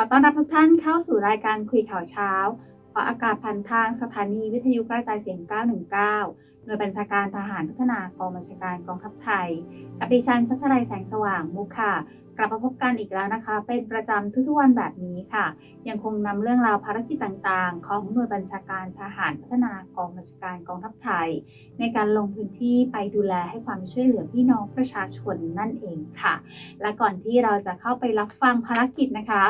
ขอต้อนรับทุกท่านเข้าสู่รายการคุยข่าวเช้า ออากาศผ่านทางสถานีวิทยุกระจายเสียง 919 หน่วยบัญชาการทหารพัฒนากองบัญชาการกองทัพไทย กับดิฉันชัชรัยแสงสว่างมุกค่ะ กลับมาพบกันอีกแล้วนะคะ เป็นประจำทุกๆวันแบบนี้ค่ะ ยังคงนำเรื่องราวภารกิจต่างๆ ของหน่วยบัญชาการทหารพัฒนากองบัญชาการกองทัพไทย ในการลงพื้นที่ไปดูแลให้ความช่วยเหลือพี่น้องประชาชนนั่นเองค่ะ และก่อนที่เราจะเข้าไปรับฟังภารกิจนะคะ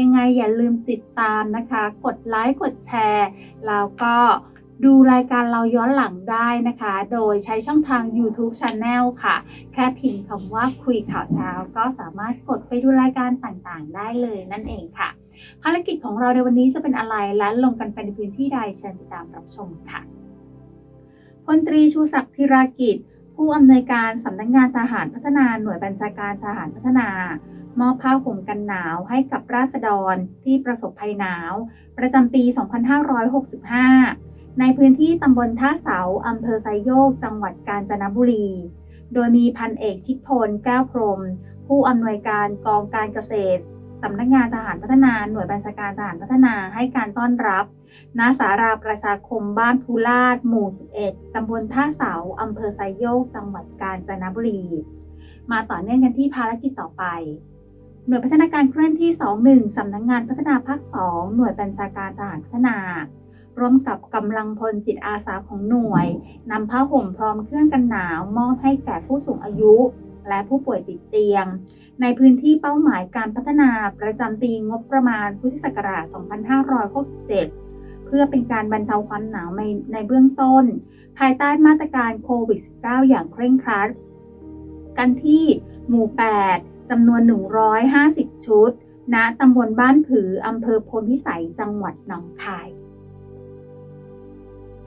ยังไงอย่าลืมติดตามนะคะ กดไลค์กดแชร์ แล้วก็ดูรายการเราย้อนหลังได้นะคะ โดยใช้ช่องทาง YouTube Channel ค่ะ แค่พิมพ์คำว่าคุยข่าวเช้า ก็สามารถกดไปดูรายการต่างๆ ได้เลยนั่นเองค่ะ ภารกิจของเราในวันนี้จะเป็นอะไรและลงกันไปในพื้นที่ใดเชิญติดตามรับชมค่ะพลตรีชูศักดิ์ธีรากิจ ผู้อำนวยการสำนักงงานทหารพัฒนาหน่วยบัญชาการทหารพัฒนา มอบผ้าห่มกันหนาวให้กับราษฎรที่ประสบภัยหนาว ประจำปี 2565 ในพื้นที่ตำบลท่าเสาอำเภอไซโยก จังหวัดกาญจนบุรี โดยมีพันเอกชิดพล แก้วพรม ผู้อำนวยการกองการเกษตรสำนักงานทหารพัฒนาหน่วยบัญชาการทหารพัฒนาให้การต้อนรับณสาราประชาคมบ้านภูลาดหมู่ 11 ตำบลท่าเสาอำเภอไซโยก จังหวัดกาญจนบุรี มาต่อเนื่องกันที่ภารกิจต่อไป หน่วยพัฒนาการเคลื่อนที่ 21 สำนักงงานพัฒนาภาค 2 หน่วยบัญชาการทหารพัฒนา ร่วมกับกำลังพลจิตอาสาของหน่วย นำผ้าห่มพร้อมเครื่องกันหนาวมอบให้แก่ผู้สูงอายุ และผู้ป่วยติดเตียง ในพื้นที่เป้าหมายการพัฒนาประจำปีงบประมาณพุทธศักราช 2567 เพื่อเป็นการบรรเทาความหนาวในในเบื้องต้น ภายใต้มาตรการโควิด -19 อย่างเคร่งครัด กันที่หมู่ 8จำนวน 150 ชุดณตำบลบ้านผืออำเภอพลพิสัยจังหวัดหนองคาย